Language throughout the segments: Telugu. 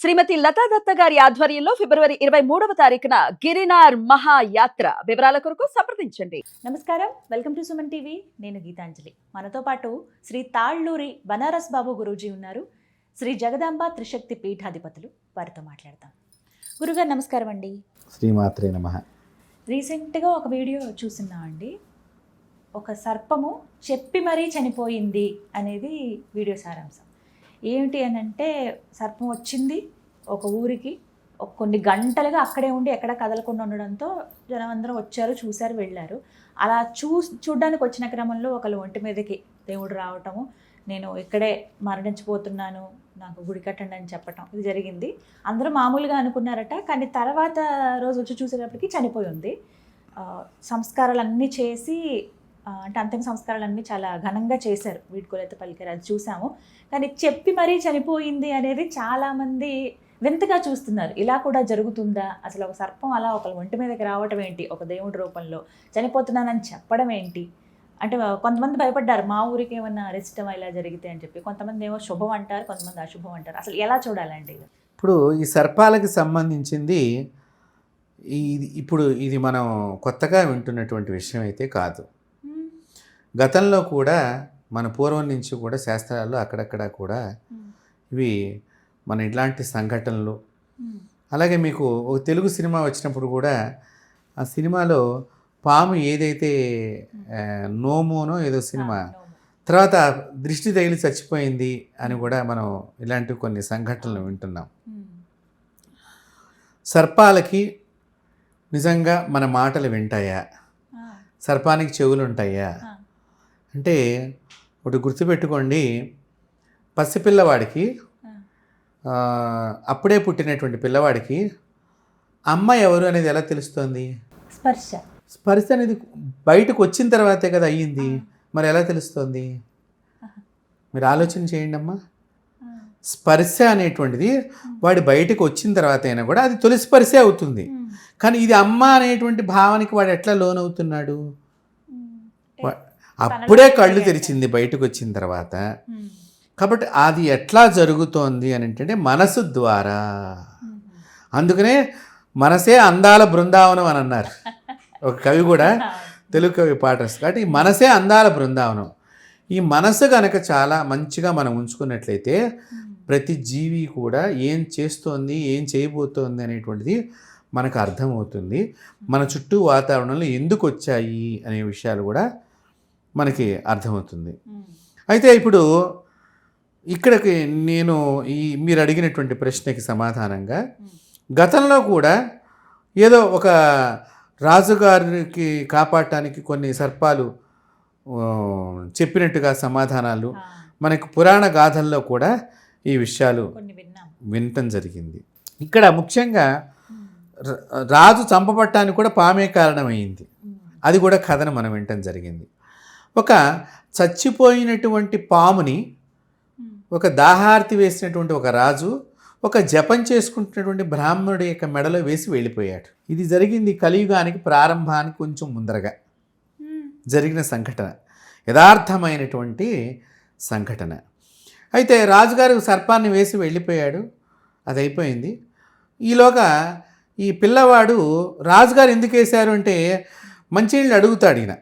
శ్రీమతి లతా దత్త గారి ఆధ్వర్యంలో ఫిబ్రవరి ఇరవై మూడవ తారీఖున గిరినార్ మహాయాత్ర వివరాల కొరకు సంప్రదించండి. నమస్కారం. Welcome to Suman TV. నేను గీతాంజలి. మనతో పాటు శ్రీ తాళ్ళూరి బనారస్ బాబు గురూజీ ఉన్నారు. శ్రీ జగదాంబ త్రిశక్తి పీఠాధిపతులు. వారితో మాట్లాడతాం గురుగారు నమస్కారం అండి. శ్రీమాత్రే నమ. రీసెంట్గా ఒక వీడియో చూసినా అండి. ఒక సర్పము చెప్పి మరీ చనిపోయింది అనేది వీడియో సారాంశం. ఏమిటి అని అంటే సర్పం వచ్చింది ఒక ఊరికి కొన్ని గంటలుగా అక్కడే ఉండి ఎక్కడ కదలకుండా ఉండడంతో జనం అందరం వచ్చారు చూశారు వెళ్ళారు. అలా చూ చూడ్డానికి వచ్చిన క్రమంలో ఒకళ్ళు ఒంటి మీదకి దేవుడు రావటము నేను ఇక్కడే మరణించిపోతున్నాను నాకు గుడి కట్టండి అని చెప్పటం ఇది జరిగింది. అందరూ మామూలుగా అనుకున్నారట కానీ తర్వాత రోజు వచ్చి చూసేటప్పటికి చనిపోయి ఉంది. ఆ, సంస్కారాలన్నీ చేసి అంటే అంతిమ సంస్కారాలన్నీ చాలా ఘనంగా చేశారు. వీడ్కోలైతే పలికారు అది చూసాము. కానీ చెప్పి మరీ చనిపోయింది అనేది చాలామంది వింతగా చూస్తున్నారు. ఇలా కూడా జరుగుతుందా? అసలు ఒక సర్పం అలా ఒకళ్ళ ఒంటి మీదకి రావటం ఏంటి? ఒక దేవుడి రూపంలో చనిపోతున్నానని చెప్పడం ఏంటి? అంటే కొంతమంది భయపడ్డారు మా ఊరికి ఏమన్నా అరిష్టం ఇలా జరిగితే అని చెప్పి. కొంతమంది ఏమో శుభం అంటారు కొంతమంది అశుభం అంటారు. అసలు ఎలా చూడాలండి ఇప్పుడు ఈ సర్పాలకు సంబంధించింది ఇది ఇప్పుడు ఇది మనం కొత్తగా వింటున్నటువంటి విషయం అయితే కాదు. గతంలో కూడా మన పూర్వం నుంచి కూడా శాస్త్రాల్లో అక్కడక్కడ కూడా ఇవి మన ఇట్లాంటి సంఘటనలు. అలాగే మీకు ఒక తెలుగు సినిమా వచ్చినప్పుడు కూడా ఆ సినిమాలో పాము ఏదైతే నోమోనో ఏదో సినిమా తర్వాత దృష్టి తగిలి చచ్చిపోయింది అని కూడా మనం ఇలాంటి కొన్ని సంఘటనలు వింటున్నాం. సర్పాలకి నిజంగా మన మాటలు వింటాయా? సర్పానికి చెవులు ఉంటాయా అంటే ఒకటి గుర్తుపెట్టుకోండి. పసిపిల్లవాడికి అప్పుడే పుట్టినటువంటి పిల్లవాడికి అమ్మ ఎవరు అనేది ఎలా తెలుస్తుంది? స్పర్శ. స్పర్శ అనేది బయటకు వచ్చిన తర్వాతే కదా అయ్యింది. మరి ఎలా తెలుస్తుంది? మీరు ఆలోచన చేయండి అమ్మా. స్పర్శ అనేటువంటిది వాడి బయటకు వచ్చిన తర్వాత అయినా కూడా అది తొలి స్పర్శే అవుతుంది. కానీ ఇది అమ్మ అనేటువంటి భావానికి వాడు ఎట్లా లోనవుతున్నాడు? అప్పుడే కళ్ళు తెరిచింది బయటకు వచ్చిన తర్వాత కాబట్టి అది ఎట్లా జరుగుతోంది అని అంటే మనసు ద్వారా. అందుకనే మనసే అందాల బృందావనం అని అన్నారు. ఒక కవి కూడా తెలుగు కవి పాట. కాబట్టి ఈ మనసే అందాల బృందావనం. ఈ మనసు కనుక చాలా మంచిగా మనం ఉంచుకున్నట్లయితే ప్రతి జీవి కూడా ఏం చేస్తోంది ఏం చేయబోతోంది అనేటువంటిది మనకు అర్థమవుతుంది. మన చుట్టూ వాతావరణంలో ఎందుకు వచ్చాయి అనే విషయాలు కూడా మనకి అర్థమవుతుంది. అయితే ఇప్పుడు ఇక్కడికి నేను ఈ మీరు అడిగినటువంటి ప్రశ్నకి సమాధానంగా గతంలో కూడా ఏదో ఒక రాజుగారికి కాపాడటానికి కొన్ని సర్పాలు చెప్పినట్టుగా సమాధానాలు మనకు పురాణ గాథల్లో కూడా ఈ విషయాలు వినటం జరిగింది. ఇక్కడ ముఖ్యంగా రాజు చంపబట్టానికి కూడా పామే కారణమైంది. అది కూడా కథను మనం వినటం జరిగింది. ఒక చచ్చిపోయినటువంటి పాముని ఒక దాహార్తి వేసినటువంటి ఒక రాజు ఒక జపం చేసుకుంటున్నటువంటి బ్రాహ్మణుడి యొక్క మెడలో వేసి వెళ్ళిపోయాడు. ఇది జరిగింది కలియుగానికి ప్రారంభానికి కొంచెం ముందరగా జరిగిన సంఘటన యథార్థమైనటువంటి సంఘటన. అయితే రాజుగారు సర్పాన్ని వేసి వెళ్ళిపోయాడు అది అయిపోయింది ఈలోగా ఈ పిల్లవాడు రాజుగారు ఎందుకు వేశారు అంటే మంచినీళ్ళు అడుగుతాడు ఈయన.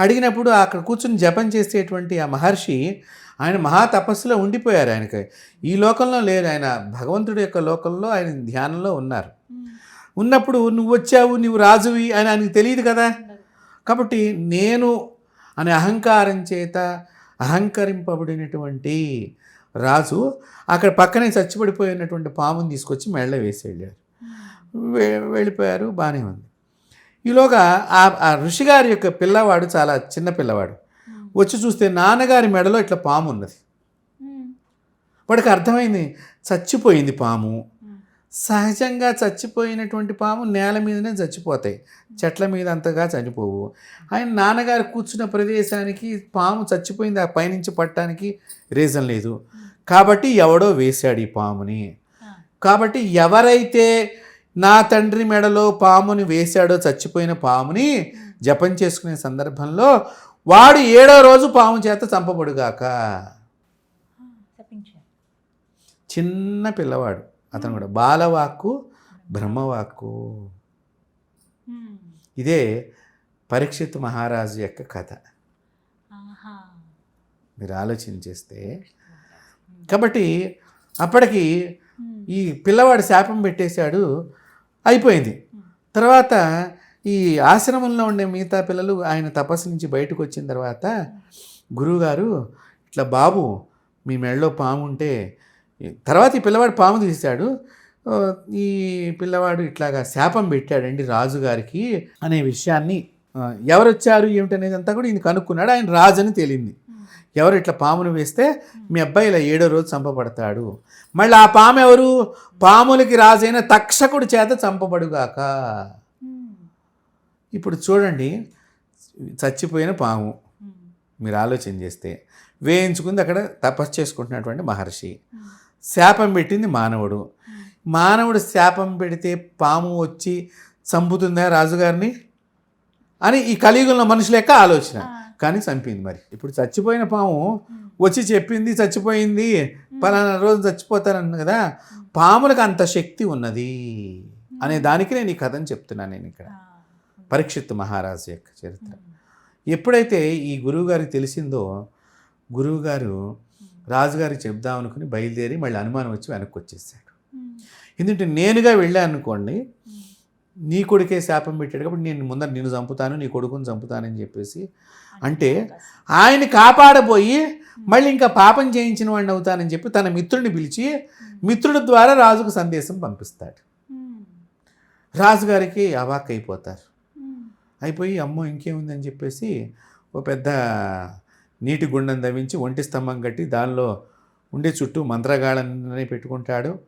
అడిగినప్పుడు అక్కడ కూర్చుని జపం చేసేటువంటి ఆ మహర్షి ఆయన మహా తపస్సులో ఉండిపోయారు ఆయనకి. ఈ లోకంలో లేరు. ఆయన భగవంతుడి యొక్క లోకంలో ఆయన ధ్యానంలో ఉన్నారు. ఉన్నప్పుడు నువ్వు వచ్చావు నువ్వు రాజువి అని ఆయనకు తెలియదు కదా? కాబట్టి నేను అనే అహంకారం చేత అహంకరింపబడినటువంటి రాజు అక్కడ పక్కనే చచ్చిపడిపోయినటువంటి పాముని తీసుకొచ్చి మెళ్ళ వేసి వెళ్ళారు. వెళ్ళిపోయారు. బాగానే ఉంది. ఈలోగా ఆ ఆ ఋషిగారి యొక్క పిల్లవాడు చాలా చిన్న పిల్లవాడు. వచ్చి చూస్తే నాన్నగారి మెడలో ఇట్లా పాము ఉన్నది. వాడికి అర్థమైంది చచ్చిపోయింది పాము. సహజంగా చచ్చిపోయినటువంటి పాము నేల మీదనే చచ్చిపోతాయి. చెట్ల మీద అంతగా చనిపోవు. ఆయన నాన్నగారు కూర్చున్న ప్రదేశానికి పాము చచ్చిపోయింది ఆ పైనుంచి పట్టడానికి రీజన్ లేదు. కాబట్టి ఎవడో వేశాడు ఈ పాముని. కాబట్టి ఎవరైతే నా తండ్రి మెడలో పాముని వేశాడో చచ్చిపోయిన పాముని జపం చేసుకునే సందర్భంలో వాడు ఏడో రోజు పాము చేత చంపబడుగాక. చిన్న పిల్లవాడు. అతను కూడా బాలవాక్కు బ్రహ్మవాక్కు. ఇదే పరీక్షిత్ మహారాజు యొక్క కథ. మీరు ఆలోచన చేస్తే కాబట్టి అప్పటికి. ఈ పిల్లవాడు శాపం పెట్టేశాడు. అయిపోయింది. తర్వాత ఈ ఆశ్రమంలో ఉండే మిగతా పిల్లలు ఆయన తపస్సు నుంచి బయటకు వచ్చిన తర్వాత గురువుగారు ఇట్లా బాబు మీ మెడలో పాము ఉంటే తర్వాత ఈ పిల్లవాడు పాము తీశాడు. ఈ పిల్లవాడు ఇట్లాగా శాపం పెట్టాడండి రాజుగారికి అనే విషయాన్ని ఎవరొచ్చారు? ఏమిటనేది అంతా కూడా ఈయన కనుక్కున్నాడు. ఆయన రాజు అని తేలింది. ఎవరు ఇట్లా పామును వేస్తే మీ అబ్బాయి ఇలా ఏడో రోజు చంపబడతాడు. మళ్ళీ ఆ పాము ఎవరు? పాములకి రాజైన తక్షకుడి చేత చంపబడుగాక. ఇప్పుడు చూడండి చచ్చిపోయిన పాము. మీరు ఆలోచన చేస్తే వేయించుకుంది అక్కడ తపస్సు చేసుకుంటున్నటువంటి మహర్షి. శాపం పెట్టింది మానవుడు. మానవుడు శాపం పెడితే పాము వచ్చి చంపుతుందా రాజుగారిని? అని ఈ కలియుగంలో మనుషుల యొక్క ఆలోచన. కానీ చంపింది మరి ఇప్పుడు చచ్చిపోయిన పాము. వచ్చి చెప్పింది చచ్చిపోయింది పలానా రోజు చచ్చిపోతానన్న కదా పాములకు అంత శక్తి ఉన్నది అనే దానికి నేను ఈ కథను చెప్తున్నాను నేను ఇక్కడ. పరీక్షిత్ మహారాజు యొక్క చరిత్ర. ఎప్పుడైతే ఈ గురువుగారికి తెలిసిందో గురువుగారు రాజుగారికి చెప్దాం అనుకుని బయలుదేరి మళ్ళీ అనుమానం వచ్చి వెనక్కి వచ్చేసాడు. ఎందుకంటే నేనుగా వెళ్ళాను అనుకోండి. నీ కొడుకే శాపం పెట్టాడు కాబట్టి నేను ముందర నిన్ను చంపుతాను నీ కొడుకుని చంపుతానని చెప్పేసి అంటే ఆయన కాపాడబోయి మళ్ళీ ఇంకా పాపం చేయించిన వాడిని అవుతానని చెప్పి తన మిత్రుడిని పిలిచి మిత్రుడి ద్వారా రాజుకు సందేశం పంపిస్తాడు. రాజుగారికి అవాక్ అయిపోతారు. అయిపోయి అమ్మో ఇంకేముందని చెప్పేసి ఓ పెద్ద నీటి గుండం దవించి ఒంటి స్తంభం కట్టి దానిలో ఉండే చుట్టూ మంత్రగాళ్ళని పెట్టుకుంటాడు.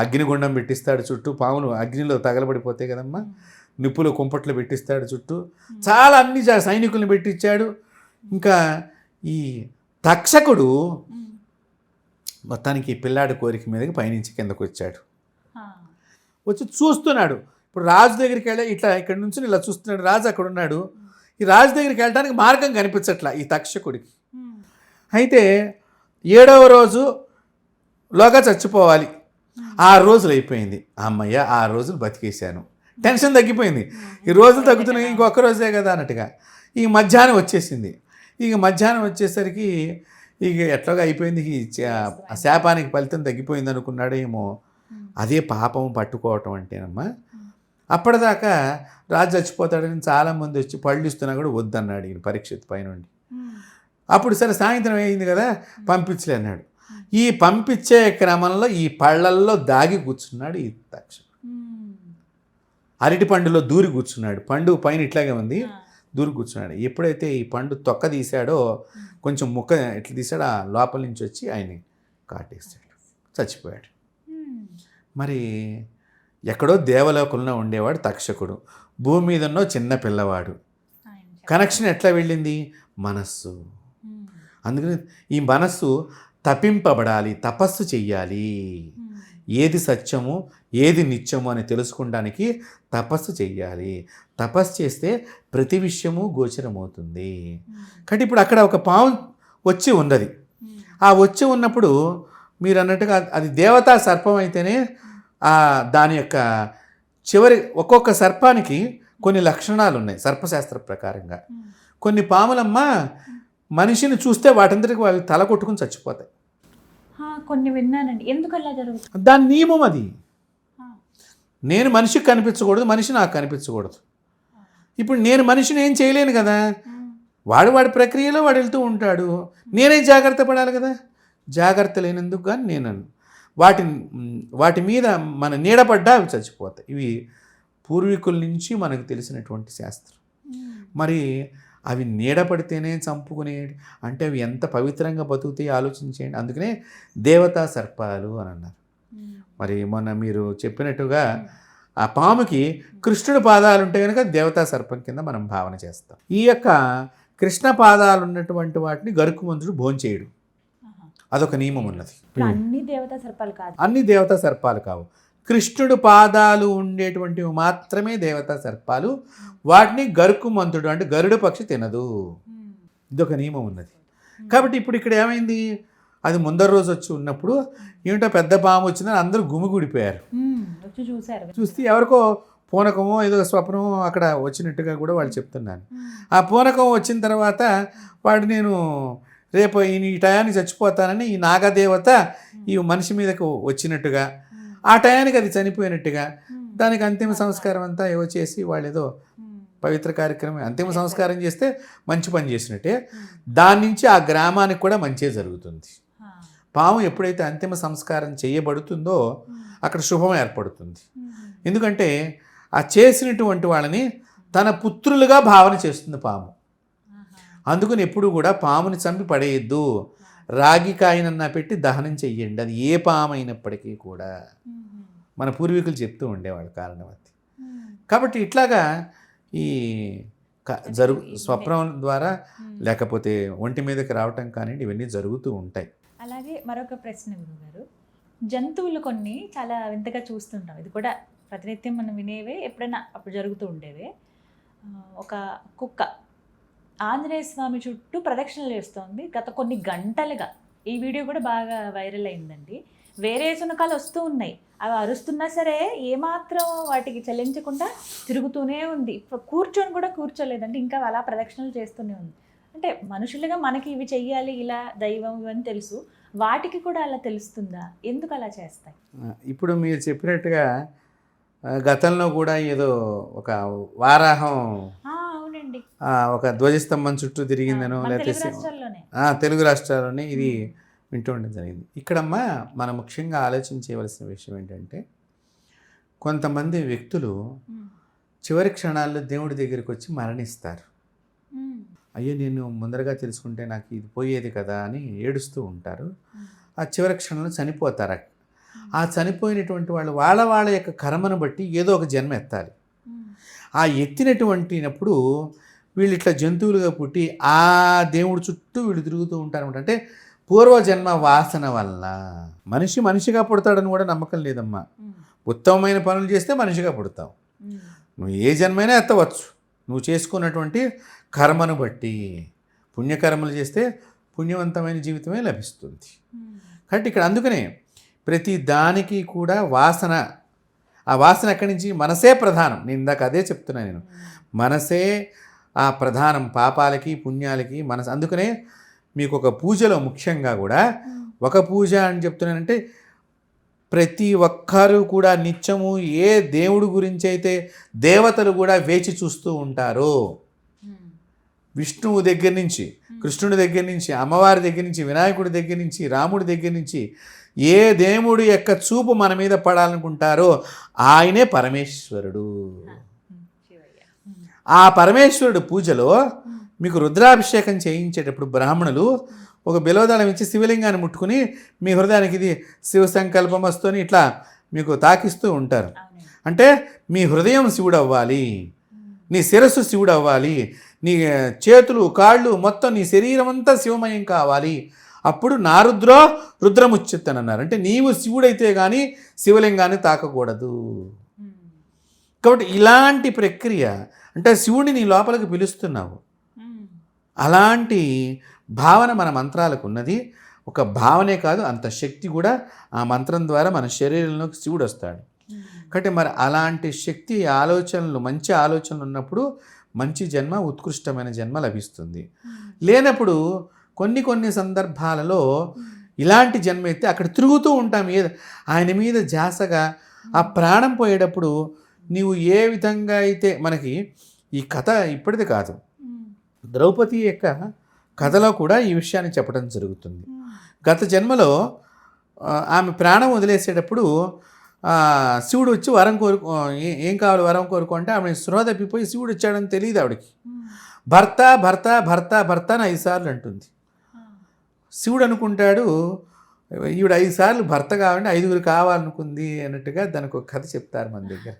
అగ్నిగుండం పెట్టిస్తాడు చుట్టూ. పాములు అగ్నిలో తగలబడిపోతాయి కదమ్మా నిప్పులు కుంపట్లు పెట్టిస్తాడు చుట్టూ. చాలా అన్ని సైనికుల్ని పెట్టించాడు ఇంకా ఈ తక్షకుడు. మొత్తానికి పిల్లాడి కోరిక మీదకి పైనుంచి కిందకు వచ్చాడు. వచ్చి చూస్తున్నాడు. ఇప్పుడు రాజు దగ్గరికి వెళ్ళి ఇట్లా ఇక్కడ నుంచి ఇలా చూస్తున్నాడు. రాజు అక్కడ ఉన్నాడు. ఈ రాజు దగ్గరికి వెళ్ళడానికి మార్గం కనిపించట్లా ఈ తక్షకుడికి. అయితే ఏడవ రోజు లోగా చచ్చిపోవాలి. ఆరు రోజులు అయిపోయింది. అమ్మయ్య ఆరు రోజులు బతికేశాను. టెన్షన్ తగ్గిపోయింది. ఈ రోజులు తగ్గుతున్నాయి ఇంకొక రోజే కదా అన్నట్టుగా. ఈ మధ్యాహ్నం వచ్చేసింది. ఇక మధ్యాహ్నం వచ్చేసరికి ఇక ఎట్లాగా అయిపోయింది. ఈ శాపానికి ఫలితం తగ్గిపోయింది అనుకున్నాడు ఏమో. అదే పాపం పట్టుకోవటం అంటేనమ్మా. అప్పటిదాకా రాజు చచ్చిపోతాడని చాలామంది వచ్చి పళ్ళు ఇస్తున్నా కూడా వద్దన్నాడు ఈయన పరీక్షిత్ పైనుండి. అప్పుడు సరే సాయంత్రం అయింది కదా పంపించలే అన్నాడు. ఈ పంపించే క్రమంలో ఈ పళ్ళల్లో దాగి కూర్చున్నాడు ఈ తక్షకుడు ఉమ్. అరటి పండులో దూరి కూర్చున్నాడు. పండు పైన ఇట్లాగే ఉంది. ఆ. దూరి కూర్చున్నాడు. ఎప్పుడైతే ఈ పండు తొక్క తీశాడో కొంచెం ముక్క ఇట్లా తీసాడో ఆ లోపల నుంచి వచ్చి ఆయన్ని కాటేస్తాడు చచ్చిపోయాడు. మరి ఎక్కడో దేవలోకంలో ఉండేవాడు తక్షకుడు. భూమి మీద ఉన్నో చిన్న పిల్లవాడు. కనెక్షన్ ఎట్లా వెళ్ళింది? మనస్సు. అందుకని ఈ మనస్సు తప్పింపబడాలి తపస్సు చెయ్యాలి ఉమ్. ఏది సత్యము ఏది నిత్యము అని తెలుసుకోవడానికి తపస్సు చెయ్యాలి తపస్సు చేస్తే ప్రతి విషయము గోచరమవుతుంది ఉమ్. కాబట్టి ఇప్పుడు అక్కడ ఒక పాము వచ్చి ఉన్నది ఉమ్. ఆ వచ్చి ఉన్నప్పుడు మీరు అన్నట్టుగా అది దేవతా సర్పం అయితేనే ఆ దాని యొక్క చివరి ఒక్కొక్క సర్పానికి కొన్ని లక్షణాలు ఉన్నాయి సర్పశాస్త్ర ప్రకారంగా. కొన్ని పాములమ్మ మనిషిని చూస్తే వాటంతటికి అవి తల కొట్టుకుని చచ్చిపోతాయి కొన్ని విన్నానండి ఎందుకు అలా జరుగుతుంది దాని నియమం అది. నేను మనిషికి కనిపించకూడదు మనిషి నాకు కనిపించకూడదు ఇప్పుడు నేను మనిషిని ఏం చేయలేను కదా. వాడు వాడి ప్రక్రియలో వాడు వెళ్తూ ఉంటాడు నేనే జాగ్రత్త పడాలి కదా జాగ్రత్త లేనందుకు కానీ నేను. వాటి వాటి మీద మన నీడపడ్డా అవి చచ్చిపోతాయి ఇవి పూర్వీకుల నుంచి మనకు తెలిసినటువంటి శాస్త్రం. మరి అవి నీడపడితేనే చంపుకునే అంటే అవి ఎంత పవిత్రంగా బతుకుతాయి ఆలోచించేయండి. అందుకనే దేవతా సర్పాలు అని అన్నారు. మరి మొన్న మీరు చెప్పినట్టుగా ఆ పాముకి కృష్ణుడి పాదాలు ఉంటే కనుక దేవతా సర్పం కింద మనం భావన చేస్తాం. ఈ యొక్క కృష్ణ పాదాలు ఉన్నటువంటి వాటిని గరుకుమంతుడు భోంచేయడు. అదొక నియమం ఉన్నది. అన్ని దేవతా సర్పాలు కాదు. అన్ని దేవతా సర్పాలు కావు. కృష్ణుడు పాదాలు ఉండేటువంటివి మాత్రమే దేవతా సర్పాలు. వాటిని గరుకుమంతుడు అంటే గరుడు పక్షి తినదు. ఉమ్. ఇదొక నియమం ఉన్నది. కాబట్టి ఇప్పుడు ఇక్కడ ఏమైంది? అది ముందర రోజు వచ్చి ఉన్నప్పుడు ఏమిటో పెద్ద పాము వచ్చిందని అందరూ గుమిగూడిపోయారు. చూసారు చూస్తే ఎవరికో పూనకమో ఏదో స్వప్నమో అక్కడ వచ్చినట్టుగా కూడా వాళ్ళు చెప్తున్నారు. ఉమ్, ఆ పూనకం వచ్చిన తర్వాత వాడు నేను రేపు ఈ ఈ టయానికి చచ్చిపోతానని ఈ నాగదేవత ఈ మనిషి మీదకు వచ్చినట్టుగా ఆ టయానికి అది చనిపోయినట్టుగా దానికి అంతిమ సంస్కారం అంతా ఏవో చేసి వాళ్ళు ఏదో పవిత్ర కార్యక్రమం అంతిమ సంస్కారం చేస్తే మంచి పని చేసినట్టే. దాని నుంచి ఆ గ్రామానికి కూడా మంచి జరుగుతుంది. పాము ఎప్పుడైతే అంతిమ సంస్కారం చేయబడుతుందో అక్కడ శుభం ఏర్పడుతుంది. ఎందుకంటే ఆ చేసినటువంటి వాళ్ళని తన పుత్రులుగా భావన చేస్తుంది పాము. అందుకని ఎప్పుడు కూడా పాముని చంపి పడేయద్దు. రాగి కాయనన్నా పెట్టి దహనం చెయ్యండి. అది ఏ పాము అయినప్పటికీ కూడా మన పూర్వీకులు చెప్తూ ఉండేవాళ్ళు ఉమ్, కాబట్టి ఇట్లాగా ఈ జరుగు స్వప్నం ద్వారా. లేకపోతే ఒంటి మీదకి రావటం కానివ్వండి ఇవన్నీ జరుగుతూ ఉంటాయి. అలాగే మరొక ప్రశ్న గురుగారు. జంతువులు కొన్ని చాలా వింతగా చూస్తుంటాం. ఇది కూడా ప్రతినిత్యం మనం వినేవే ఎప్పుడైనా అప్పుడు జరుగుతూ ఉండేవే. ఒక కుక్క. ఆంజనేయ స్వామి చుట్టూ ప్రదక్షిణలు చేస్తోంది. గత కొన్ని గంటలుగా ఈ వీడియో కూడా బాగా వైరల్ అయిందండి. వేరే శునకాలు వస్తూ ఉన్నాయి. అవి అరుస్తున్నా సరే ఏమాత్రం వాటికి చెల్లించకుండా తిరుగుతూనే ఉంది. కూర్చొని కూడా కూర్చోలేదండి. ఇంకా అలా ప్రదక్షిణలు చేస్తూనే ఉంది. అంటే మనుషులుగా మనకి ఇవి చెయ్యాలి ఇలా దైవం ఇవన్నీ తెలుసు. వాటికి కూడా అలా తెలుస్తుందా? ఎందుకు అలా చేస్తాయి? ఇప్పుడు మీరు చెప్పినట్టుగా గతంలో కూడా ఏదో ఒక వారాహం ఒక ధ్వజస్తంభం చుట్టూ తిరిగిందనో లేకపోతే తెలుగు రాష్ట్రాల్లోనే. ఇది వింటూ ఉండడం జరిగింది. ఇక్కడమ్మా మనం ముఖ్యంగా ఆలోచించవలసిన విషయం ఏంటంటే కొంతమంది వ్యక్తులు చివరి క్షణాల్లో దేవుడి దగ్గరికి వచ్చి మరణిస్తారు. అయ్యో నేను ముందరగా తెలుసుకుంటే నాకు ఇది పోయేది కదా అని ఏడుస్తూ ఉంటారు. ఆ చివరి క్షణంలో చనిపోతారు. ఆ చనిపోయినటువంటి వాళ్ళు వాళ్ళ వాళ్ళ యొక్క కర్మను బట్టి ఏదో ఒక జన్మ ఎత్తాలి. ఆ ఎత్తినటువంటినప్పుడు వీళ్ళు ఇట్లా జంతువులుగా పుట్టి ఆ దేవుడి చుట్టూ వీళ్ళు తిరుగుతూ ఉంటారు అంటే పూర్వజన్మ వాసన వల్ల మనిషి మనిషిగా పుడతాడని కూడా నమ్మకం లేదమ్మా. ఉత్తమమైన పనులు చేస్తే మనిషిగా పుడతావు. నువ్వు ఏ జన్మైనా ఎత్తవచ్చు. నువ్వు చేసుకున్నటువంటి కర్మను బట్టి పుణ్యకర్మలు చేస్తే పుణ్యవంతమైన జీవితమే లభిస్తుంది. కాబట్టి ఇక్కడ అందుకనే ప్రతి దానికి కూడా వాసన ఆ వాసన ఎక్కడి నుంచి? మనసే ప్రధానం. నేను ఇందాక అదే చెప్తున్నా నేను. మనసే ఆ ప్రధానం పాపాలకి పుణ్యాలకి మనసు. అందుకనే మీకు ఒక పూజలో ముఖ్యంగా కూడా ఒక పూజ అని చెప్తున్నానంటే ప్రతి ఒక్కరూ కూడా నిత్యము ఏ దేవుడి గురించి అయితే దేవతలు కూడా వేచి చూస్తూ ఉంటారో విష్ణువు దగ్గర నుంచి కృష్ణుడి దగ్గర నుంచి అమ్మవారి దగ్గర నుంచి వినాయకుడి దగ్గర నుంచి రాముడి దగ్గర నుంచి ఏ దేవుడి యొక్క చూపు మన మీద పడాలనుకుంటారో ఆయనే పరమేశ్వరుడు. ఆ పరమేశ్వరుడు పూజలో మీకు రుద్రాభిషేకం చేయించేటప్పుడు బ్రాహ్మణులు ఒక బిలోదళం ఇచ్చి శివలింగాన్ని ముట్టుకుని మీ హృదయానికి ఇది శివ సంకల్పం వస్తూని ఇట్లా మీకు తాకిస్తూ ఉంటారు. అంటే మీ హృదయం శివుడు అవ్వాలి నీ శిరస్సు శివుడు అవ్వాలి నీ చేతులు కాళ్ళు మొత్తం నీ శరీరం అంతా శివమయం కావాలి. అప్పుడు నా రుద్రో రుద్రముచ్చెత్తనన్నారు అంటే నీవు శివుడైతే కానీ శివలింగాన్ని తాకకూడదు. కాబట్టి ఇలాంటి ప్రక్రియ అంటే శివుడిని నీ లోపలికి పిలుస్తున్నావు. అలాంటి భావన మన మంత్రాలకు ఉన్నది. ఒక భావనే కాదు అంత శక్తి కూడా ఆ మంత్రం ద్వారా మన శరీరంలోకి శివుడు వస్తాడు. కాబట్టి మరి అలాంటి శక్తి ఆలోచనలు మంచి ఆలోచనలు ఉన్నప్పుడు మంచి జన్మ ఉత్కృష్టమైన జన్మ లభిస్తుంది. లేనప్పుడు కొన్ని కొన్ని సందర్భాలలో ఇలాంటి జన్మ అయితే అక్కడ తిరుగుతూ ఉంటాం. ఏ ఆయన మీద జాసగా ఆ ప్రాణం పోయేటప్పుడు నీవు ఏ విధంగా అయితే మనకి ఈ కథ ఇప్పటిది కాదు. ద్రౌపది యొక్క కథలో కూడా ఈ విషయాన్ని చెప్పడం జరుగుతుంది. గత జన్మలో ఆమె ప్రాణం వదిలేసేటప్పుడు శివుడు వచ్చి వరం కోరుకో ఏ- కావాలి వరం కోరుకో అంటే ఆమె స్పృహ తప్పిపోయి శివుడు వచ్చాడని తెలియదు ఆవిడకి. భర్త భర్త భర్త భర్త అని ఐదు సార్లు అంటుంది. శివుడు అనుకుంటాడు ఈవిడ ఐదు సార్లు భర్త కావాలంటే ఐదుగురు కావాలనుకుంది అన్నట్టుగా దానికి ఒక కథ చెప్తారు మన దగ్గర.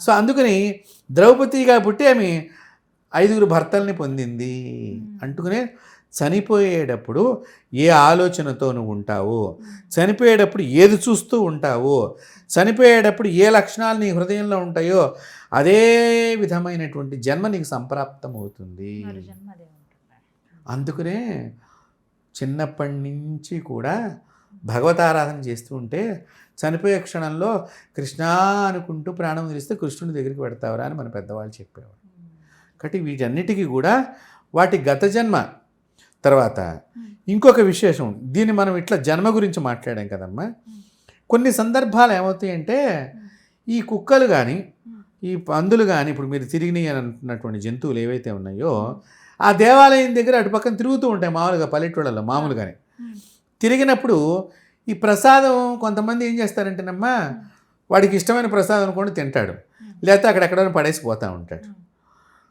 సో అందుకని ద్రౌపదిగా పుట్టి ఆమె ఐదుగురు భర్తల్ని పొందింది అంటుకునే చనిపోయేటప్పుడు ఏ ఆలోచనతో నువ్వు ఉంటావో చనిపోయేటప్పుడు ఏది చూస్తూ ఉంటావో? చనిపోయేటప్పుడు ఏ లక్షణాలు నీ హృదయంలో ఉంటాయో అదే విధమైనటువంటి జన్మ నీకు సంప్రాప్తం అవుతుంది అందుకనే చిన్నప్పటి నుంచి కూడా భగవతారాధన చేస్తూ ఉంటే చనిపోయే క్షణంలో కృష్ణ అనుకుంటూ ప్రాణం వదిలిస్తే కృష్ణుడి దగ్గరికి పెడతావరా అని మన పెద్దవాళ్ళు చెప్పేవారు కాబట్టి వీటన్నిటికీ కూడా వాటి గత జన్మ తర్వాత ఇంకొక విశేషం దీన్ని మనం ఇట్లా జన్మ గురించి మాట్లాడాం కదమ్మా. కొన్ని సందర్భాలు ఏమవుతాయంటే ఈ కుక్కలు కానీ ఈ పందులు కానీ ఇప్పుడు మీరు తిరిగినాయి అని అంటున్నటువంటి జంతువులు ఏవైతే ఉన్నాయో ఆ దేవాలయం దగ్గర అటు పక్కన తిరుగుతూ ఉంటాయి మామూలుగా పల్లెటూళ్ళలో మామూలుగానే తిరిగినప్పుడు ఈ ప్రసాదం కొంతమంది ఏం చేస్తారంటేనమ్మా వాడికి ఇష్టమైన ప్రసాదం అనుకోండి తింటాడు. లేకపోతే అక్కడెక్కడో పడేసి పోతూ ఉంటాడు.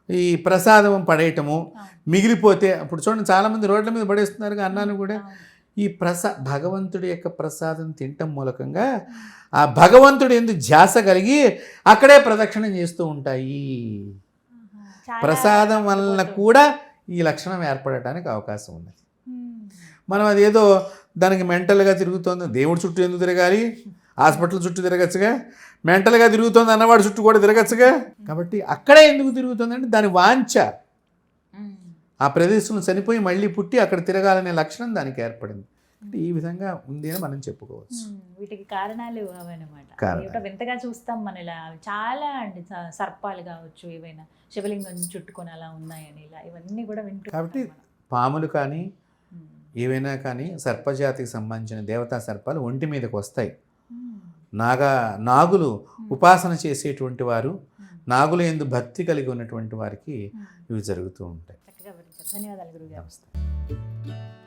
ఈ ప్రసాదం పడేయటము మిగిలిపోతే ఇప్పుడు చూడండి చాలామంది రోడ్ల మీద పడేస్తున్నారు అన్నాను కూడా. ఈ ప్రసా భగవంతుడి యొక్క ప్రసాదం తినటం మూలకంగా ఆ భగవంతుడి ఎందు ధ్యాస కలిగి అక్కడే ప్రదక్షిణం చేస్తూ ఉంటాయి. ప్రసాదం వలన కూడా ఈ లక్షణం ఏర్పడటానికి అవకాశం ఉన్నది. మనం అదేదో దానికి మెంటల్గా తిరుగుతోంది దేవుడి చుట్టూ ఎందుకు తిరగాలి? హాస్పిటల్ చుట్టూ తిరగచ్చుగా? మెంటల్గా తిరుగుతోంది అన్నవాడి చుట్టూ కూడా తిరగచ్చుగా? కాబట్టి అక్కడే ఎందుకు తిరుగుతుంది అంటే దాని వాంఛ. ఆ ప్రదేశంలో చనిపోయి మళ్ళీ పుట్టి అక్కడ తిరగాలనే లక్షణం దానికి ఏర్పడింది. అంటే ఈ విధంగా ఉంది అని మనం చెప్పుకోవచ్చు. వీటికి కారణాలు అవన్నమాట. వింతగా చూస్తాం మన ఇలా. చాలా అండి సర్పాలు కావచ్చు ఏవైనా శివలింగం చుట్టుకొని అలా ఉన్నాయని ఇలా ఇవన్నీ కూడా వింటూ కాబట్టి. పాములు కానీ. ఏవైనా కానీ సర్పజాతికి సంబంధించిన దేవతా సర్పాలు ఒంటి మీదకి వస్తాయి. నాగా నాగులు ఉపాసన చేసేటువంటి వారు. నాగుల ఎందు భక్తి కలిగి ఉన్నటువంటి వారికి. ఇవి జరుగుతూ ఉంటాయి. ధన్యవాదాలు నమస్తే.